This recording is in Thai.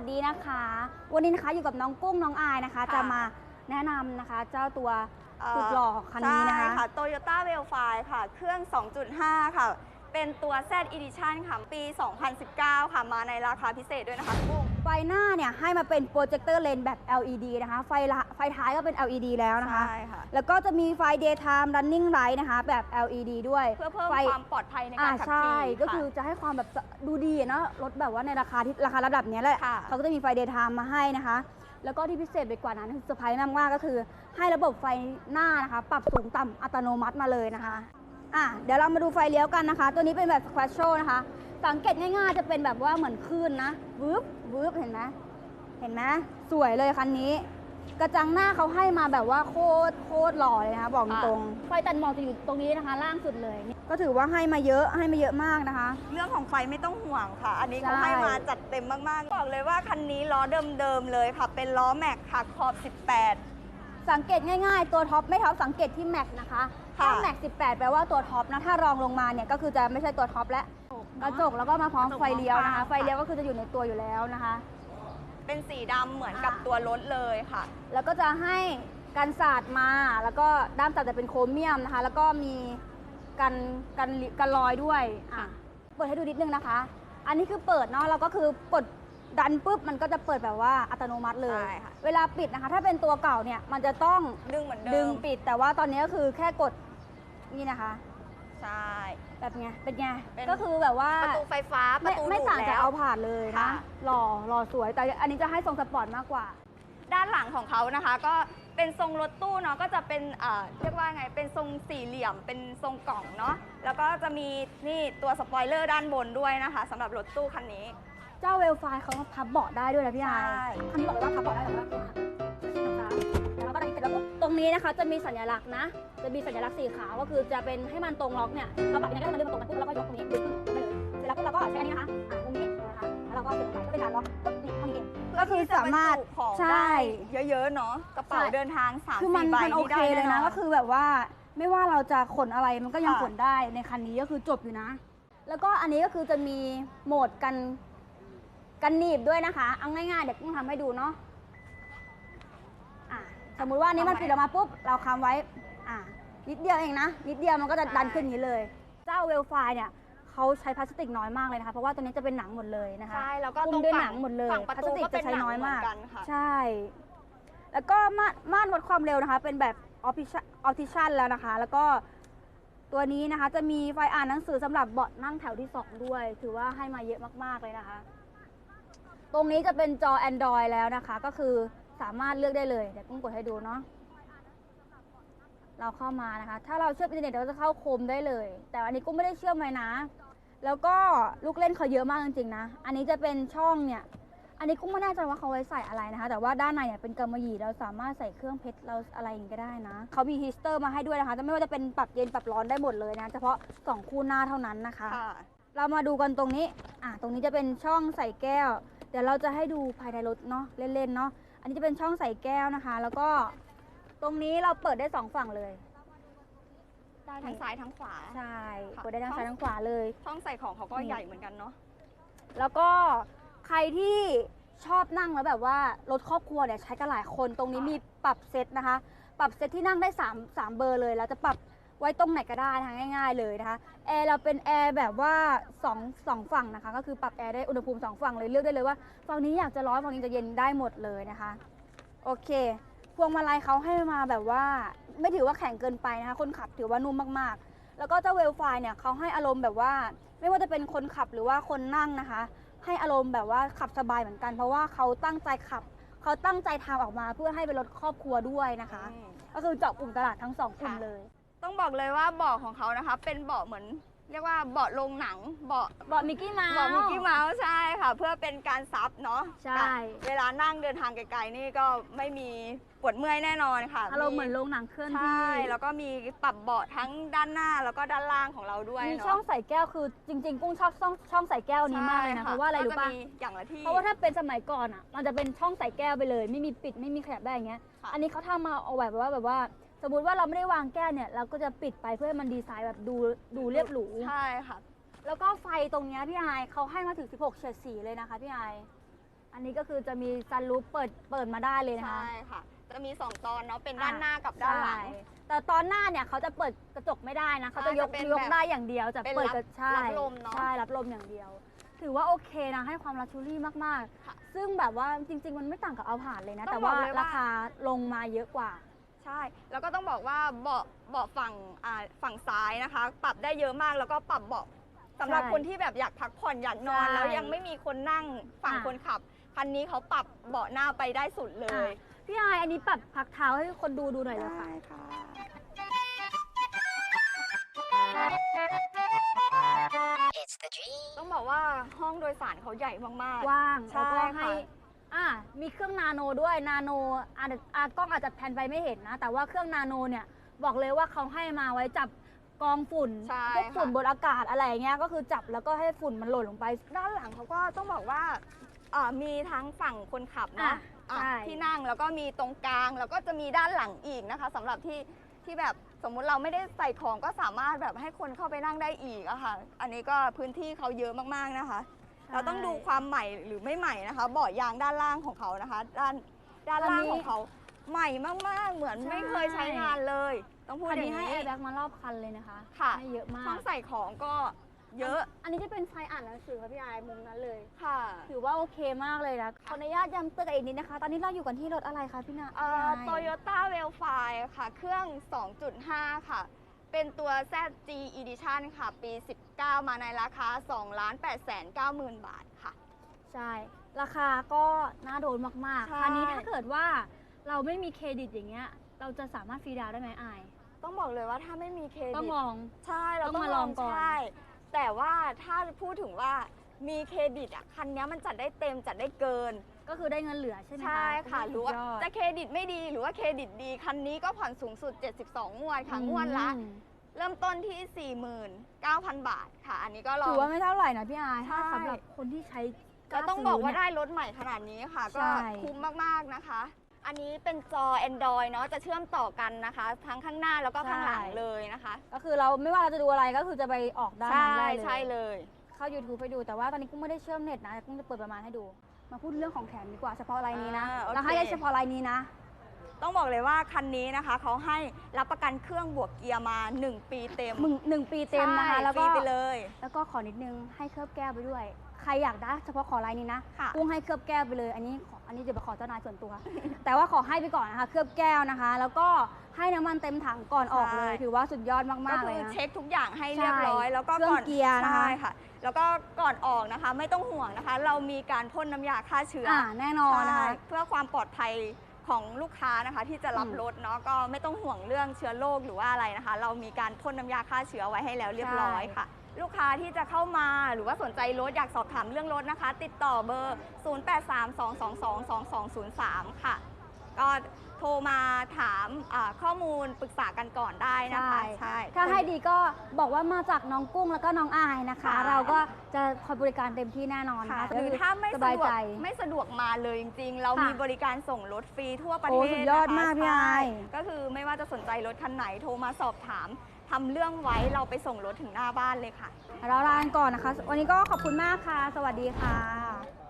วัสดีนะคะ วันนี้นะคะอยู่กับน้องกุ้งน้องอายนะคะ ค่ะ จะมาแนะนำนะคะ เจ้าตัวเอ่อสุดหล่อคันนี้นะคะใช่ค่ะ Toyota w e l f i ค่ะ เครื่อง 2.5 ค่ะ เป็นตัว Z Edition ค่ะ ปี 2019 ค่ะ มาในราคาพิเศษด้วยนะคะกุ้งไฟหน้าเนี่ยให้มาเป็นโปรเจคเตอร์เลนแบบ LED นะคะ ไฟละไฟท้ายก็เป็น LED แล้วนะคะ ใช่ค่ะ แล้วก็จะมีไฟ daytime running light นะคะ แบบ LED ด้วยเพื่อเพิ่มไฟความปลอดภัยในอ่าการขับใช่ขี่ก็คือค่ะจะให้ความแบบดูดีอะเนาะรถแบบว่าในราคาที่ราคาระดับเนี้ยแหละค่ะ เขาก็จะมีไฟ daytime มาให้นะคะ แล้วก็ที่พิเศษไปกว่านั้นคือเซอร์ไพรส์มากๆก็คือ ให้ระบบไฟหน้านะคะ ปรับสูงต่ำอัตโนมัติมาเลยนะคะ อะเดี๋ยวเรามาดูไฟเลี้ยวกันนะคะ ตัวนี้เป็นแบบ squash นะคะ สังเกตง่ายๆ จะเป็นแบบว่าเหมือนคลื่นนะวืบวืบเห็นไหมเห็นไหมสวยเลยคันนี้ กระจังหน้าเขาให้มาแบบว่าโคตรโคตรหล่อเลยนะคะ บอกตรงๆไฟตันหมอกจะอยู่ตรงนี้นะคะ ล่างสุดเลย ก็ถือว่าให้มาเยอะให้มาเยอะมากนะคะ เรื่องของไฟไม่ต้องห่วงค่ะ อันนี้เขาใช่ให้มาจัดเต็มมากๆ บอกเลยว่าคันนี้ล้อเดิมๆเลยค่ะ เป็นล้อแม็กค่ะขอบ 18 สังเกตง่ายๆ ตัวท็อปไม่ท็อปสังเกตที่แม็กนะคะค่ะถ้าแม็ก18 แปลว่าตัวท็อปนะถ้ารองลงมาเนี่ยก็คือจะไม่ใช่ตัวท็อปแล้วกระจกแล้วก็มาพร้อมกระจกไฟเลี้ยวนะคะมองข้างไฟเลี้ยวก็คือจะอยู่ในตัวอยู่แล้วนะคะ เป็นสีดำเหมือนกับอ่าตัวรถเลยค่ะ แล้วก็จะให้กันสาดมา แล้วก็ด้ามจับจะเป็นโครเมียมนะคะ แล้วก็มีกันกันกันรอยด้วยอะเปิดให้ดูนิดนึงนะคะ อันนี้คือเปิดเนาะเราก็คือกด ดันปุ๊บมันก็จะเปิดแบบว่าอัตโนมัติเลย ใช่ค่ะ เวลาปิดนะคะ ถ้าเป็นตัวเก่าเนี่ยมันจะต้องดึงเหมือนเดิดึงมปิด แต่ว่าตอนนี้ก็คือแค่กดนี่นะคะ ใช่ แบบไงเป็นไงเป็น ก็คือแบบว่าประตูไฟฟ้าปไม่ระตูไม่ดูดต่างจากแล้ว เอาผ่านเลยนะค่ะหล่อหล่อสวยแต่อันนี้จะให้ทรงสปอร์ตมากกว่า ด้านหลังของเขานะคะ ก็เป็นทรงรถตู้เนาะก็จะเป็นเอ่อเรียกว่าไงเป็นทรงสี่เหลี่ยม เป็นทรงกล่องเนาะแล้วก็จะมีนี่ตัวสปอยเลอร์ด้านบนด้วยนะคะสำหรับรถตู้คันนี้ เจ้าเวลไฟเขาพับเบาะได้ด้วยนะพี่ไอใช่คันนี้บอกเลยว่าพับเบาะได้แต่ว่าแล้วก็ตรงนี้เสร็จแล้วปุ๊บตรงนี้นะคะจะมีสัญลักษณ์นะ จะมีสัญลักษณ์สีขาวก็คือจะเป็นให้มันตรงล็อกเนี่ยเราปรับยังไงก็ให้มันดึงมันตรงกันปุ๊บแล้วก็ยกตรงนี้ดึงขึ้นไปเลยเสร็จแล้วปุ๊บเราก็ใช้อันนี้นะคะอ่าตรงนี้นะคะแล้วเราก็เสียบไปก็เป็นการล็อกปุ๊บนี่เท่านี้เอง ก็คือสามารถเพื่อที่จะบรรจุของใช่ ได้เยอะๆเนาะกระเป๋าใช่เดินทาง3ามคือมันสี่ใบมันโอนี่เคได้เลยแน่นะนอนก็คือแบบว่าไม่ว่าเราจะขนอะไรมันก็ยังค่ะ ขนได้ในคันนี้ก็คือจบอยู่นะ แล้วก็อันนี้ก็คือจะมีโหมดกัน กันหนีบด้วยนะคะ เอาง่ายๆ เดี๋ยวกุ้งทำให้ดูเนาะอะสมมุติว่าอันนี้มันปิดออกมาปุ๊บ เราค้ำไว้อะนิดเดียวเองนะ นิดเดียวมันก็จะดันขึ้นอย่างนี้เลย เจ้าเวลไฟเนี่ยเขาใช้พลาสติกน้อยมากเลยนะคะ เพราะว่าตัวนี้จะเป็นหนังหมดเลยนะคะ ใช่แล้วก็หุ้ตรมงด้วยฝั่หนังหมดเลย ฝั่งประพลาตูสติกก็เป็จะนใช้หนังน้อยเหมือมากนกันค่ะ ใช่ แล้วก็ม่านม่านวัดความเร็วนะคะ เป็นแบบออ t ิชออ t ิชันแล้วนะคะ แล้วก็ตัวนี้นะคะจะมีไฟอ่านหนังสือสำหรับเบาะนั่งแถวที่ 2 ด้วย ถือว่าให้มาเยอะมากๆเลยนะคะ ตรงนี้จะเป็นจอ Android แล้วนะคะ ก็คือสามารถเลือกได้เลย เดี๋ยวกุ้งกดให้ดูเนาะเราเข้ามานะคะ ถ้าเราเชื่อมอินเทอร์เน็ตเราจะเข้าโคมได้เลย แต่อันนี้กุ้งไม่ได้เชื่อมไว้นะ แล้วก็ลูกเล่นเขาเยอะมากจริงๆนะ อันนี้จะเป็นช่องเนี่ย อันนี้กุ้งไม่แน่ใจว่าเขาไว้ใส่อะไรนะคะ แต่ว่าด้านในเนี่ยเป็นกำมะหยี่เราสามารถใส่เครื่องเพชรเราอะไรอย่างนี้ก็ได้นะ เขามีฮีสเตอร์มาให้ด้วยนะคะแต่ไม่ว่าจะเป็นปรับเย็นปรับร้อนได้หมดเลยนะ เฉพาะสองคู่หน้าเท่านั้นนะคะค่ะเรามาดูกันตรงนี้ อะ ตรงนี้จะเป็นช่องใส่แก้ว เดี๋ยวเราจะให้ดูภายในรถเนาะเล่นๆเนาะอันนี้จะเป็นช่องใส่แก้วนะคะ แล้วก็ตรงนี้เราเปิดได้สองฝั่งเลยได้ทั้งซ้ายทั้งขวา ใช่ค่ะเปิดได้ทั้งซ้ายทั้งขวาเลย ช่องใส่ของเขาก็นี่ ใหญ่เหมือนกันเนาะ แล้วก็ใครที่ชอบนั่งแล้วแบบว่ารถครอบครัวเนี่ยใช้กันหลายคนตรงนี้ค่ะมีปรับเซตนะคะ ปรับเซตที่นั่งได้3 3เบอร์เลย แล้วจะปรับ ไว้ตรงไหนก็ได้นะคะง่าย ๆ เลยนะคะแอร์เราเป็นแอร์แบบว่า2 2ฝั่งนะคะ ก็คือปรับแอร์ได้อุณหภูมิ 2 ฝั่งเลยเลือกได้เลยว่าฝั่งนี้อยากจะร้อนฝั่งนี้จะเย็นได้หมดเลยนะคะ โอเค พวงมาลัยเขาให้มาแบบว่าไม่ถือว่าแข็งเกินไปนะคะ คนขับถือว่านุ่มมากๆ แล้วก็เจ้าเวลไฟเนี่ยเขาให้อารมณ์แบบว่า ไม่ว่าจะเป็นคนขับหรือว่าคนนั่งนะคะ ให้อารมณ์แบบว่าขับสบายเหมือนกัน เพราะว่าเขาตั้งใจขับเขาตั้งใจทำออกมาเพื่อให้เป็นรถครอบครัวด้วยนะคะอืมก็คือเจาะกลุ่มตลาดทั้งสองกลุ่มค่ะเลย ต้องบอกเลยว่าเบาะของเขานะคะ เป็นเบาะเหมือน เรียกว่าเบาะโรงหนังเบาะเบาะมิกกี้เมาส์ เบาะมิกกี้เมาส์ใช่ค่ะ เพื่อเป็นการซับเนาะใช่ เวลานั่งเดินทางไกลๆนี่ก็ไม่มีปวดเมื่อยแน่นอนค่ะอารมณ์เหมือนโรงหนังเคลื่อนใชที่่แล้วก็มีปรับเบาะทั้งด้านหน้าแล้วก็ด้านล่างของเราด้วยมีเนาะช่องใส่แก้วคือจริง ๆ กุ้งชอบช่องช่องใส่แก้วนี้มากเลยนะใช่เพราะว่าอะไรรู้ก็ป่ะ จมีอย่างละที่ เพราะว่าถ้าเป็นสมัยก่อนอะ มันจะเป็นช่องใส่แก้วไปเลย ไม่มีปิดไม่มีขยับได้อย่างเงี้ย ค่ะ อันนี้เขาทำมาเอาแบบว่าแบบว่า สมมติว่าเราไม่ได้วางแก้วเนี่ยเราก็จะปิดไปเพื่อให้มันดีไซน์แบบดูดูเรียบหรู ใช่ค่ะ แล้วก็ไฟตรงเนี้ยพี่ไอายเขาให้มาถึง 16 เฉดสีเลยนะคะพี่ไอายอันอันนี้ก็คือจะมีซันรูปเปิดเปิดมาได้เลยนะคะ ใช่ค่ะ จะมี 2 ตอนเนาะเป็นด้านหน้ากับด้านหลัง ใช่แต่ตอนหน้าเนี่ยเขาจะเปิดกระจกไม่ได้นะเขาจะยกจะเป็นยกแบบได้อย่างเดียวจะเป็นเปิดรับกระใช่รับลมเนอะใช่รับลมอย่างเดียว ถือว่าโอเคนะให้ความลักชูรี่มากค่ะๆ ซึ่งแบบว่าจริง ๆ มันไม่ต่างกับเอาผ่านเลยนะ ต้องแต่ว่าบอกเลยว่า ราคาลงมาเยอะกว่าใช่ แล้วก็ต้องบอกว่าเบาะเบาะฝั่งอ่าฝั่งซ้ายนะคะ ปรับได้เยอะมากแล้วก็ปรับเบาะสำหรับใช่คนที่แบบอยากพักผ่อนอยากนอน ใช่แล้วยังไม่มีคนนั่งฝั่งอะ คนขับคันนี้เขาปรับเบาะหน้าไปได้สุดเลยอะพี่ไอายอันนี้ปรับพักเท้าให้คนดูดูหน่อยเลยค่ะ ค่ะ It's the dream. ต้องบอกว่าห้องโดยสารเขาใหญ่มาก ว่างใช่แล้วก็ค่ะให้อ่า มีเครื่องนาโนด้วยนาโนอ่าอ่ากล้องอาจจะแพนไปไม่เห็นนะ แต่ว่าเครื่องนาโนเนี่ยบอกเลยว่าเขาให้มาไว้จับกองฝุ่นใช่พวกฝุ่นค่ะ บนอากาศอะไรอย่างเงี้ยก็คือจับแล้วก็ให้ฝุ่นมันหล่นลงไป ด้านหลังเขาก็ต้องบอกว่าอ่ามีทั้งฝั่งคนขับอะเนาะอะใช่ ที่นั่งแล้วก็มีตรงกลางแล้วก็จะมีด้านหลังอีกนะคะสำหรับที่ที่แบบสมมุติเราไม่ได้ใส่ของก็สามารถแบบให้คนเข้าไปนั่งได้อีกอะค่ะ อันนี้ก็พื้นที่เขาเยอะมากๆนะคะ เราต้องดูความใหม่หรือไม่ใหม่นะคะเบาะยางด้านล่างของเขานะคะ ด้านด้านล่างของเขาใหม่มากๆ เหมือนไม่เคยใช้งานเลย ต้องพูดคันอย่านี้งให้นี้แอร์แบ็กมารอบคันเลยนะคะค่ะให้เยอะมาช่อกงใส่ของก็เยอะ อันนี้จะเป็นไฟอ่านหนังสือค่ะพี่ไอายมุมนั้นเลย ค่ะ ถือว่าโอเคมากเลยนะขออนุญาตย้ำเตือนอีกนิดนะคะ ตอนนี้เราอยู่กันที่รถอะไรคะพี่นาเอ่อพี่ไอายโตโยต้าเวลไฟค่ะ เครื่อง 2.5 ค่ะ เป็นตัว ZG Edition ค่ะ ปี 19 มาในราคา 2 8 9 0 0 0 0 บาทค่ะ ใช่ ราคาก็น่าโดนมาก ใช่ ๆ คันนี้ถ้าเกิดว่าเราไม่มีเครดิตอย่างเงี้ย เราจะสามารถฟรีดาวน์ได้ไหมอาย ต้องบอกเลยว่าถ้าไม่มีเครดิต ต้องลอง ใช่เราต้ต้อองงมาลลอองงก่อน ใช่แต่ว่าถ้าพูดถึงว่ามีเครดิตอะคันนี้มันจัดได้เต็มจัดได้เกิน ก็คือได้เงินเหลือใช่ไหมคะใช่ค่ะหรือว่าสุดยดจะเครดิตไม่ดีหรือว่าเครดิตดีคันนี้ก็ผ่อนสูงสุด 72 งวดค่ะ งวดละ อืมเริ่มต้นที่ 49,000 บาทค่ะ อันนี้ก็ลองถือว่าไม่เท่าไหร่นะพี่อายใช่ถ้าสำหรับคนที่ใช้ ก็ต้องบอกว่าได้รถใหม่ขนาดนี้ค่ะ ใช่ ก็คุ้มมากๆนะคะ อันนี้เป็นจอ Android เนาะจะเชื่อมต่อกันนะคะ ทั้งข้างหน้าแล้วก็ข้างหลังเลยนะคะก็คือเราไม่ว่าเราจะดูอะไรก็คือจะไปออกด้านใช่นั้นได้เลยใช่เลย เข้า YouTube ไปดูแต่ว่าตอนนี้กุ้งไม่ได้เชื่อมเน็ตนะกุ้งจะเปิดประมาณให้ดู มาพูดเรื่องของแถมดีกว่าเฉพาะรายนี้นะอ่าโอเคเราให้ได้เฉพาะรายนี้นะ ต้องบอกเลยว่าคันนี้นะคะเขาให้รับประกันเครื่องบวกเกียร์มา 1 ปีเต็มมึงหนึ่งปีเต็มนะคะ ใช่แล้วฟก็รีไปเลย แล้วก็ขอนิดนึงให้เคลือบแก้วไปด้วย ใครอยากได้เฉพาะขอลายนี้นะค่ะกุ้งให้เคลือบแก้วไปเลย อันนี้ขออันนี้เดี๋ยวไปขอเจ้านายส่วนตัว แต่ว่าขอให้ไปก่อนนะคะ เคลือบแก้วนะคะ แล้วก็ให้น้ำมันเต็มถังก่อนออกเลยถือว่าสุดยอดก็มากๆคืเลยอนะ เช็คทุกอย่างให้เรียบร้อย ใช่แล้วก็เครื่องก่อนเกียร์นะคะ ใช่ค่ะ แล้วก็ก่อนออกนะคะ ไม่ต้องห่วงนะคะ เรามีการพ่นน้ำยาฆ่าเชื้อออ่าแน่นอนนะคะใช่เพื่อความปลอดภัยของลูกค้านะคะ ที่จะรับอืม รถเนาะก็ไม่ต้องห่วงเรื่องเชื้อโรคหรือว่าอะไรนะคะ เรามีการพ่นน้ำยาฆ่าเชื้อไว้ให้แล้วเรียบร้อยค่ะ ลูกค้าที่จะเข้ามาหรือว่าสนใจรถอยากสอบถามเรื่องรถนะคะ ติดต่อเบอร์ 0832222203 ค่ะ ก็โทรมาถามอ่าข้อมูลปรึกษากันก่อนได้นะคะ ใช่ ถ้าให้ดีก็บอกว่ามาจากน้องกุ้งแล้วก็น้องอายนะคะ ค่ะ เราก็จะคอยบริการเต็มที่แน่นอนนะค่ะคะหรือถ้าไม่สสะบายดวกใจ ไม่สะดวกมาเลยจริงๆ เราค่ะมีบริการส่งรถฟรีทั่วประโอ้เทศสุดยอดนะคะมากพี่ใช่ไอาย ก็คือไม่ว่าจะสนใจรถคันไหนโทรมาสอบถาม ทำเรื่องไว้เราไปส่งรถถึงหน้าบ้านเลยค่ะเราลากันก่อนนะคะ วันนี้ก็ขอบคุณมากค่ะ สวัสดีค่ะ